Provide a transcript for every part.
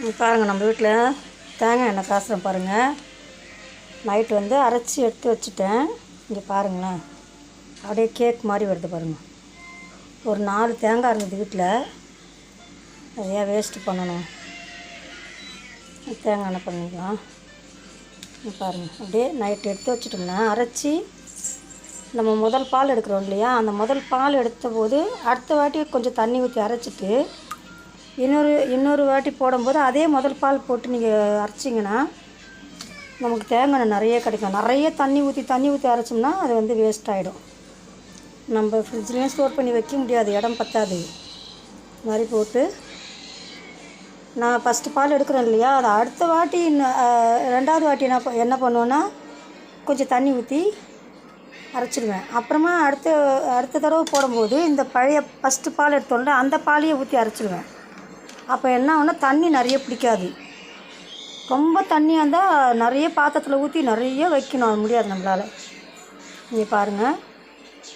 பாருங்கள் நம்ம வீட்டில் தேங்காய் எண்ணெய் காசுறேன் பாருங்கள் நைட்டு வந்து அரைச்சி எடுத்து வச்சுட்டேன். இங்கே பாருங்களேன். அப்படியே கேக் மாதிரி வருது பாருங்கள் ஒரு நாலு தேங்காய் இருந்தது வீட்டில் நிறையா வேஸ்ட்டு பண்ணணும். தேங்காய் எண்ணெய் பண்ணிக்கலாம் பாருங்கள் அப்படியே நைட்டு எடுத்து வச்சுட்டோம்னா அரைச்சி நம்ம முதல் பால் எடுக்கிறோம் இல்லையா? அந்த முதல் பால் எடுத்த போது அடுத்த வாட்டி கொஞ்சம் தண்ணி ஊற்றி அரைச்சிட்டு இன்னொரு இன்னொரு வாட்டி போடும்போது அதே முதல் பால் போட்டு நீங்கள் அரைச்சிங்கன்னா நமக்கு தேங்காய் நிறைய கிடைக்கும். நிறைய தண்ணி ஊற்றி தண்ணி ஊற்றி அரைச்சோம்னா அது வந்து வேஸ்ட் ஆகிடும் நம்ம ஃப்ரிட்ஜ்லேயும் ஸ்டோர் பண்ணி வைக்க முடியாது. இடம் பத்தாது. மாதிரி போட்டு நான் ஃபஸ்ட்டு பால் எடுக்கிறேன் இல்லையா? அதை அடுத்த வாட்டி ரெண்டாவது வாட்டி என்ன என்ன பண்ணுவேன்னா கொஞ்சம் தண்ணி ஊற்றி அரைச்சிடுவேன். அப்புறமா அடுத்த அடுத்த தடவை போடும்போது இந்த பழைய ஃபஸ்ட்டு பால் எடுத்தோம்ல அந்த பாலையே ஊற்றி அரைச்சிடுவேன். அப்போ என்ன ஆகும்னா தண்ணி நிறைய பிடிக்காது. ரொம்ப தண்ணியாக இருந்தால் நிறைய பாத்திரத்தில் ஊற்றி நிறைய வைக்கணும். அது முடியாது நம்மளால். இங்கே பாருங்கள்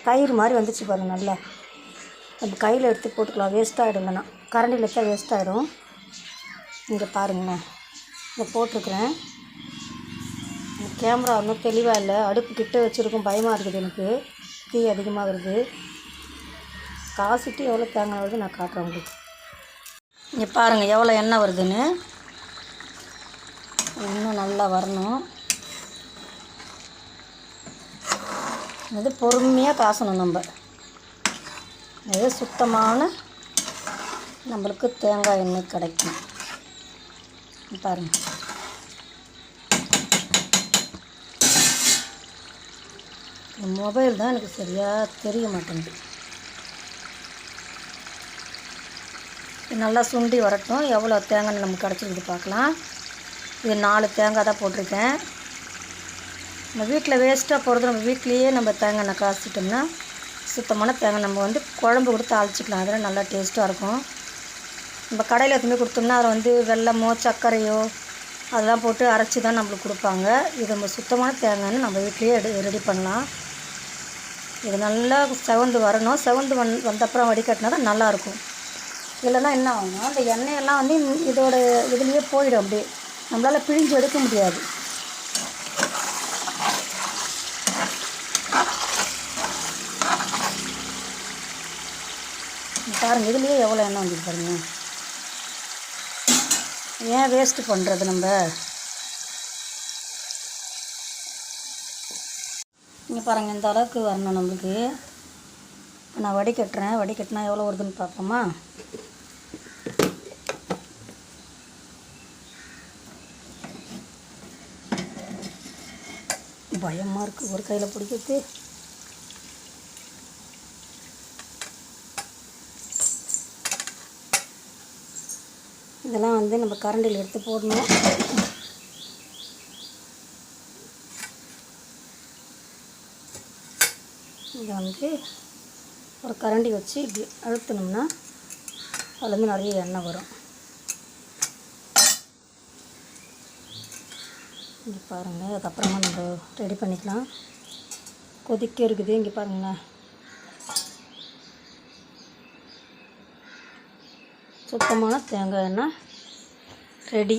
தயிர் மாதிரி வந்துச்சு பாருங்கள் நல்லா. நம்ம கையில் எடுத்து போட்டுக்கலாம். வேஸ்ட் ஆகிடும் கரண்டியில் வச்சா வேஸ்ட் ஆகிடும் இங்கே பாருங்களேன் இதை போட்டிருக்கிறேன். கேமரா ஒன்றும் தெளிவாக இல்லை. அடுப்பு கிட்ட வச்சுருக்கும். பயமாக இருக்குது எனக்கு. தீ அதிகமாக வருது. எவ்வளோ தேங்காய் வருது நான் காட்டுறேன் உங்களுக்கு. இங்கே பாருங்கள் எவ்வளோ எண்ணெய் வருதுன்னு. இன்னும் நல்லா வரணும். இது பொறுமையாக காசணும் நம்ம. இது சுத்தமான நம்மளுக்கு தேங்காய் எண்ணெய் கிடைக்கும். பாருங்கள் மொபைல் தான் எனக்கு சரியாக தெரிய மாட்டேங்குது. நல்லா சுண்டி வரட்டும். எவ்வளோ தேங்காய் நமக்கு கிடச்சிருக்குது பார்க்கலாம். இது நாலு தேங்காய் தான் போட்டிருக்கேன். நம்ம வீட்டில் வேஸ்ட்டாக போகிறது நம்ம வீட்லேயே நம்ம தேங்காய் எண்ணெய் காய்ச்சிட்டோம்னா சுத்தமான தேங்காய் நம்ம வந்து குழம்பு கொடுத்து அழைச்சிக்கலாம் அதெல்லாம் நல்லா டேஸ்ட்டாக இருக்கும். நம்ம கடையில் எடுத்துன்னு கொடுத்தோம்னா அதில் வந்து வெல்லமோ சர்க்கரையோ அதெல்லாம் போட்டு அரைச்சி தான் நம்மளுக்கு கொடுப்பாங்க. இது நம்ம சுத்தமான தேங்காய்னு நம்ம வீட்லேயே எடு ரெடி பண்ணலாம். இது நல்லா செவந்து வரணும். செவந்து வந் வந்தப்புறம் வடிகட்டினா தான் நல்லாயிருக்கும். இல்லைன்னா என்ன ஆகும்னா அந்த எண்ணெயெல்லாம் வந்து இதோட இதுலேயே போயிடும் அப்படியே. நம்மளால் பிழிஞ்சு எடுக்க முடியாது. பாருங்கள் பாருங்க இதுலேயே எவ்வளோ எண்ணெய் வந்து பாருங்க. ஏன் வேஸ்ட்டு பண்ணுறது நம்ம? இங்கே பாருங்கள் இந்த அளவுக்கு வரணும் நம்மளுக்கு. நான் வடிகட்டுறேன். வடிகட்டினா எவ்வளோ வருதுன்னு பார்ப்போமா? பயமாக இருக்குது ஒரு கையில் பிடிக்கிறது. இதெல்லாம் வந்து நம்ம கரண்டில் எடுத்து போடணும். இதை வந்து ஒரு கரண்டி வச்சு இப்படி அழுத்தினோம்னா அதுலேருந்து நிறைய எண்ணெய் வரும். இங்கே பாருங்கள் அதுக்கப்புறமா நம்ம ரெடி பண்ணிக்கலாம். கொதிக்க இருக்குது இங்கே பாருங்களேன் சுத்தமான தேங்காய் எண்ணெய் ரெடி